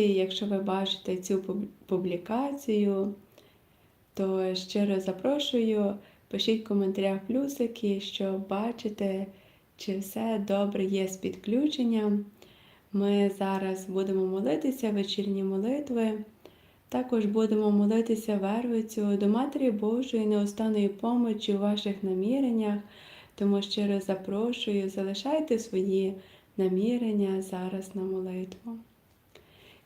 Якщо ви бачите цю публікацію, то щиро запрошую, пишіть в коментарях плюсики, що бачите, чи все добре є з підключенням. Ми зараз будемо молитися вечірні молитви. Також будемо молитися Вервицю до Матері Божої неустанної помочі у ваших наміреннях. Тому щиро запрошую, залишайте свої намірення зараз на молитву.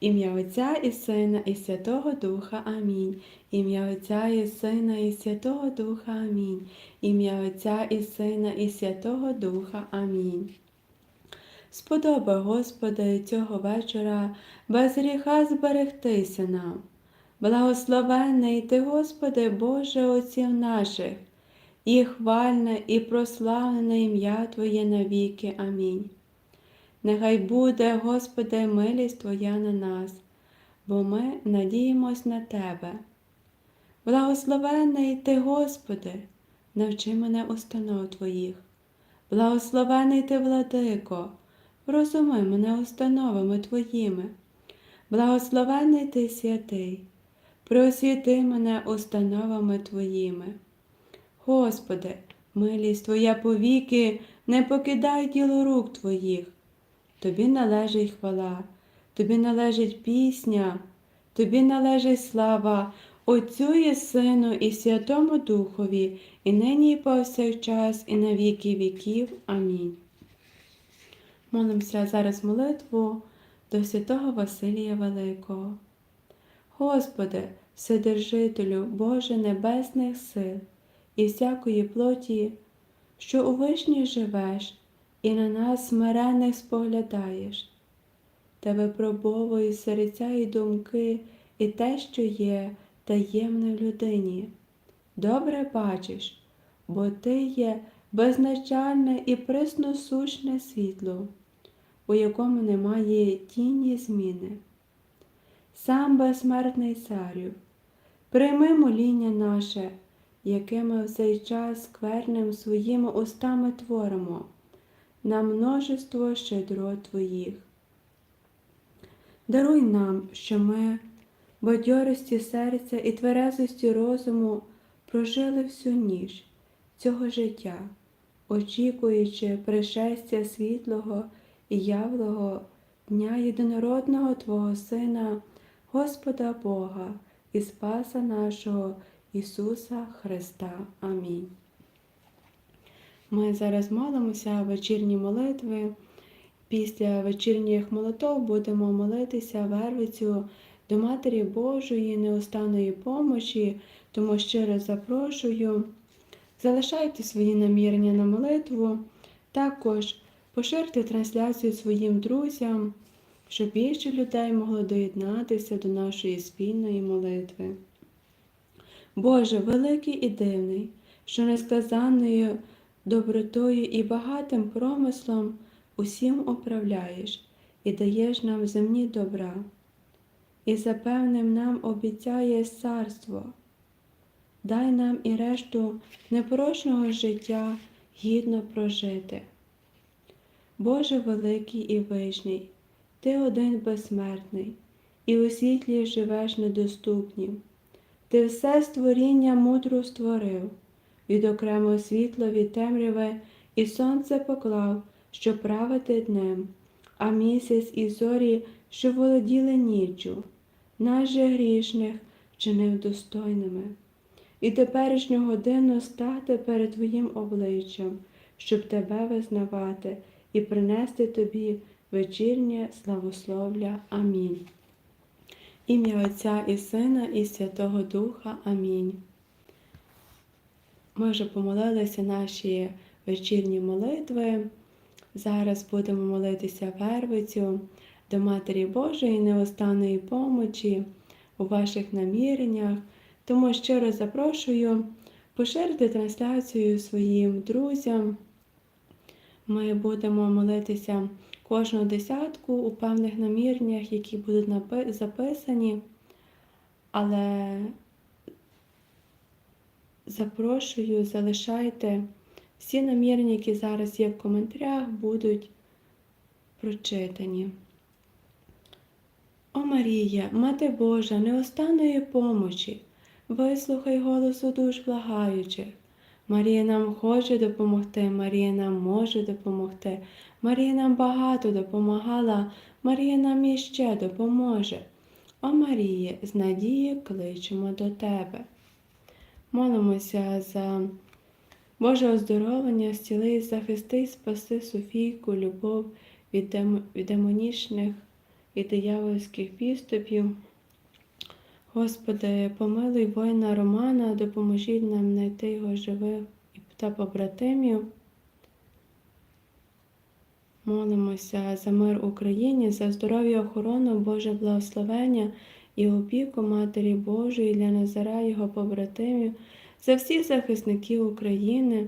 Ім'я Отця і Сина, і Святого Духа Амінь. Ім'я Отця і Сина, і Святого Духа Амінь. Ім'я Отця і Сина, і Святого Духа Амінь. Сподобай, Господи, цього вечора без гріха зберегтися нам. Благословенний Ти, Господи, Боже Отців наших, і хвальне, і прославлене ім'я Твоє навіки. Амінь. Нехай буде, Господи, милість Твоя на нас, бо ми надіємось на Тебе. Благословений Ти, Господи, навчи мене установ Твоїх. Благословений Ти, владико, розуми мене установами Твоїми. Благословений Ти святий, просвіти мене установами Твоїми. Господи, милість Твоя повіки, не покидай діло рук Твоїх. Тобі належить хвала, тобі належить пісня, тобі належить слава Отцю і Сину, і Святому Духові, і нині, і повсякчас, і на віки віків. Амінь. Молимося зараз молитву до святого Василія Великого. Господи, Вседержителю, Боже Небесних сил і всякої плоті, що у вишні живеш, і на нас смирених споглядаєш, та випробовуй серця і думки, і те, що є таємне в людині. Добре бачиш, бо ти є безначальне і присносущне світло, у якому немає тіні зміни. Сам безсмертний царю, прийми моління наше, яке ми в цей час скверним своїми устами творимо на множество щедрот Твоїх. Даруй нам, що ми, бадьорості серця і тверезості розуму прожили всю ніч цього життя, очікуючи пришестя світлого і явлого Дня єдинородного Твого Сина, Господа Бога і Спаса нашого Ісуса Христа. Амінь. Ми зараз молимося вечірні молитви. Після вечірніх молитов будемо молитися вервицю до Матері Божої неустанної помочі, тому щиро запрошую. Залишайте свої намірення на молитву, також поширте трансляцію своїм друзям, щоб більше людей могло доєднатися до нашої спільної молитви. Боже, великий і дивний, що несказанною добротою і багатим промислом усім управляєш і даєш нам земні добра, і запевним нам обіцяєш царство. Дай нам і решту непорочного життя гідно прожити. Боже великий і вишній, Ти один безсмертний, і у світлі живеш недоступнім. Ти все створіння мудро створив, від окремого світла від темряви і сонце поклав, що правити днем, а місяць і зорі, що володіли ніччю, нас же грішних чинив достойними. І теперішню годину стати перед Твоїм обличчям, щоб Тебе визнавати і принести Тобі вечірнє славословля. Амінь. Ім'я Отця і Сина, і Святого Духа. Амінь. Ми вже помолилися наші вечірні молитви. Зараз будемо молитися Вервицю до Матері Божої неостанної помочі у ваших наміреннях. Тому щиро запрошую поширити трансляцію своїм друзям. Ми будемо молитися кожну десятку у певних наміреннях, які будуть записані, але запрошую, залишайте всі намірення, які зараз є в коментарях, будуть прочитані. О Марія, Мати Божа, неостанної помочі, вислухай голосу душ благаючих. Марія нам хоче допомогти, Марія нам може допомогти, Марія нам багато допомагала, Марія нам іще допоможе. О Маріє, з надії кличемо до Тебе. Молимося за Боже оздоровлення, зціли, захисти, спаси Софійку, любов від, дем... від демонічних і диявольських підступів. Господи, помилуй воїна Романа, допоможіть нам знайти його живих та побратимів. Молимося за мир Україні, за здоров'я охорону, Боже благословення і опіку Матері Божої для Назара, його побратимів, за всіх захисників України.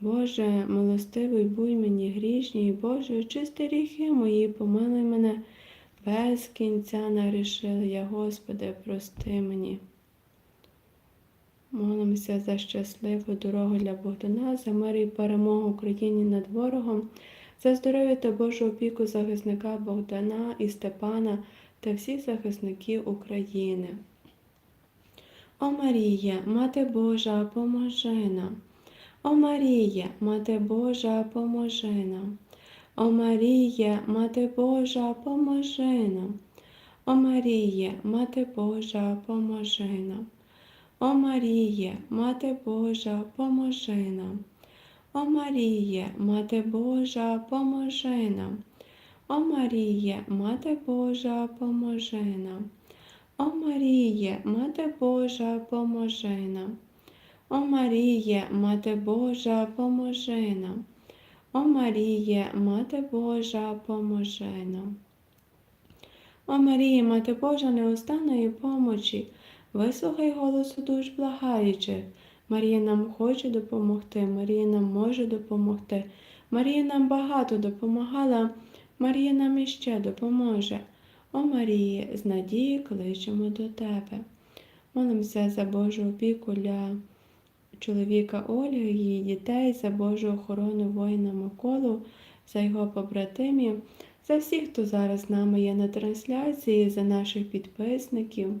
Боже, милостивий будь мені грішній, Боже, очисти гріхи мої, помилуй мене, без кінця нарішила я, Господи, прости мені. Молимося за щасливу дорогу для Богдана, за мир і перемогу Україні над ворогом, за здоров'я та Божу опіку захисника Богдана і Степана та всіх захисників України. О Марія, Мати Божа, поможи нам. О Марія, Мати Божа, поможи нам. О Марія, Мати Божа, поможи нам. О Марія, Мати Божа, поможи нам. О Марія, Мати Божа, поможи нам. О Марія, Мати Божа, поможи нам. О Марія, Мати Божа, поможи нам. О Марія, Мати Божа, поможи нам. О Марія, Мати Божа, поможи нам. О Марія, Мати Божа, поможи нам. О Марія, Мати Божа, неостанної помочі, вислухай голосу душ благаючих. Марія нам хоче допомогти, Марія нам може допомогти. Марія нам багато допомагала, Марія нам іще допоможе. О Марії, з надії кличемо до Тебе. Молимося за Божу опіку для чоловіка Ольги, її дітей, за Божу охорону воїна Миколу, за його побратимів, за всіх, хто зараз з нами є на трансляції, за наших підписників.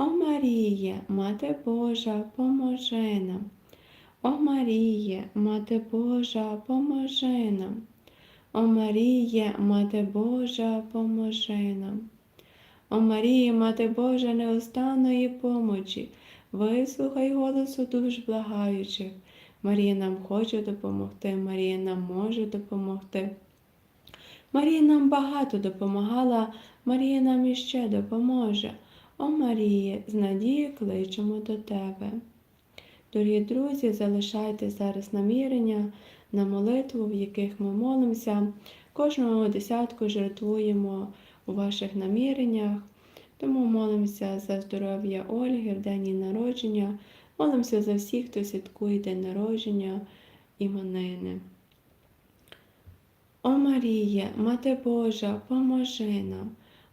О Марія, Мати Божа, поможи нам. О Марія, Мати Божа, поможи нам. О Марія, Мати Божа, поможи нам. О Марія, Мати Божа, неостанної помочі, вислухай голосу душ благаючих. Марія нам хоче допомогти, Марія нам може допомогти. Марія нам багато допомагала, Марія нам іще допоможе. О Марії, з надії кличемо до Тебе. Дорогі друзі, залишайте зараз намірення на молитву, в яких ми молимося. Кожного десятку жертвуємо у ваших наміреннях. Тому молимося за здоров'я Ольги в день її народження, молимося за всіх, хто святкує день народження іменини. О Марія, Мати Божа, поможи нам.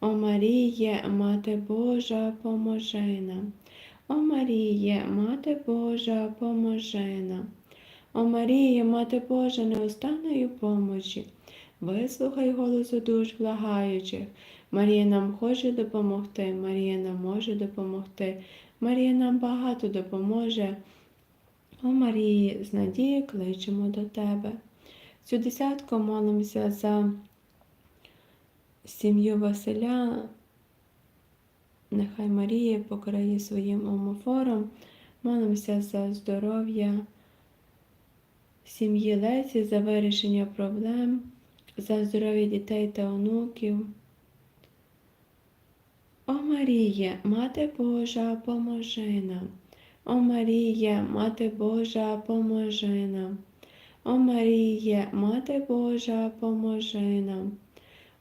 О Марія, Мати Божа, поможи нам. О Марія, Мати Божа, поможи нам. О Марія, Мати Божа, неостанної помочі, вислухай голосу душ благаючих. Марія нам хоче допомогти, Марія нам може допомогти, Марія нам багато допоможе. О Марії, з надії кличемо до Тебе. Цю десятку молимося за сім'ю Василя нехай Марія покриє своїм омофором. Молимося за здоров'я сім'ї Лесі, за вирішення проблем, за здоров'я дітей та онуків. О Марія, Мати Божа, поможи нам. О Марія, Мати Божа, поможи нам. О Марія, Мати Божа, поможи нам.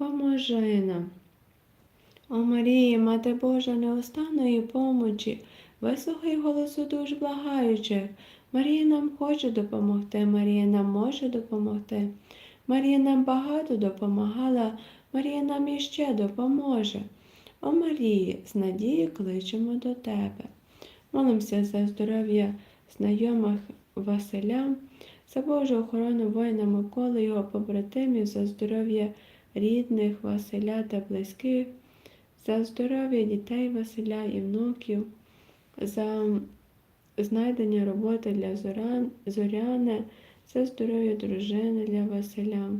поможи нам. О Марія, Мати Божа, неостанної помочі, вислухай голосу душ благаючих. Марія нам хоче допомогти, Марія нам може допомогти. Марія нам багато допомагала, Марія нам іще допоможе. О Марії, з надії кличемо до Тебе. Молимося за здоров'я знайомих Василя, за Божу охорону воїна Миколи, його побратимів, за здоров'я рідних Василя та близьких, за здоров'я дітей Василя і внуків, за знайдення роботи для Зорян- Зоряни, за здоров'я дружини для Василя.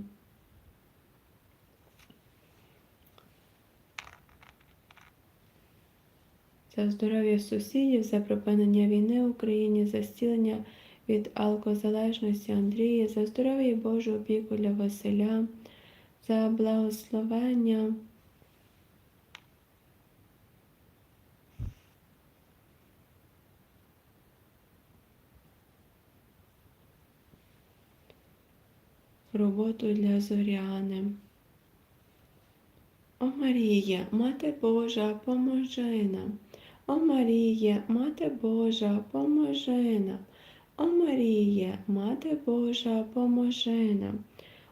За здоров'я сусідів, за припинення війни в Україні, за зцілення від алкозалежності Андрія, за здоров'я Божу опіку для Василя, за благословення. Роботу для Зоряни. О Марія, Мати Божа, поможи нам. О Марія, Мати Божа, поможи нам. О Марія, Мати Божа, поможи нам.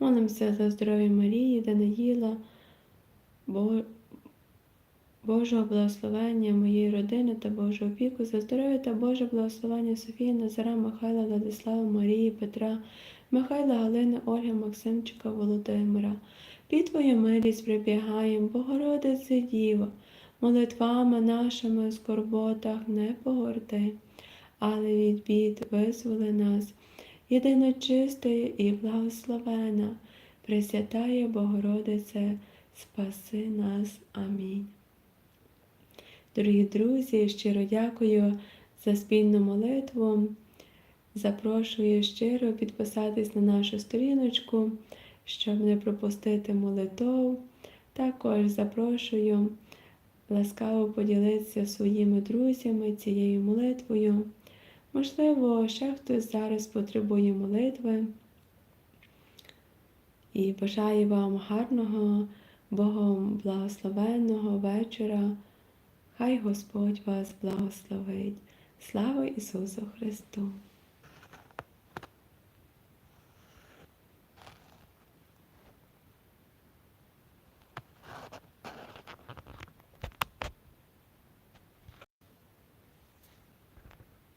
Молимося за здоров'я Марії, Даниїла, Бо... Божого благословення моєї родини та Божого опіку, за здоров'я та Боже благословення Софії, Назара, Михайла, Владислава, Марії, Петра, Михайла, Галини, Ольги, Максимчика, Володимира. Під Твою милість прибігаєм, Богородице Діво, молитвами нашими в скорботах не погорди, але від бід визволи нас, єдино чистає і благословена, Пресвятає Богородице, спаси нас. Амінь. Дорогі друзі, щиро дякую за спільну молитву. Запрошую щиро підписатись на нашу сторіночку, щоб не пропустити молитов. Також запрошую ласкаво поділитися своїми друзями цією молитвою. Можливо, ще хтось зараз потребує молитви. І бажаю вам гарного, Богом благословенного вечора. Хай Господь вас благословить. Слава Ісусу Христу!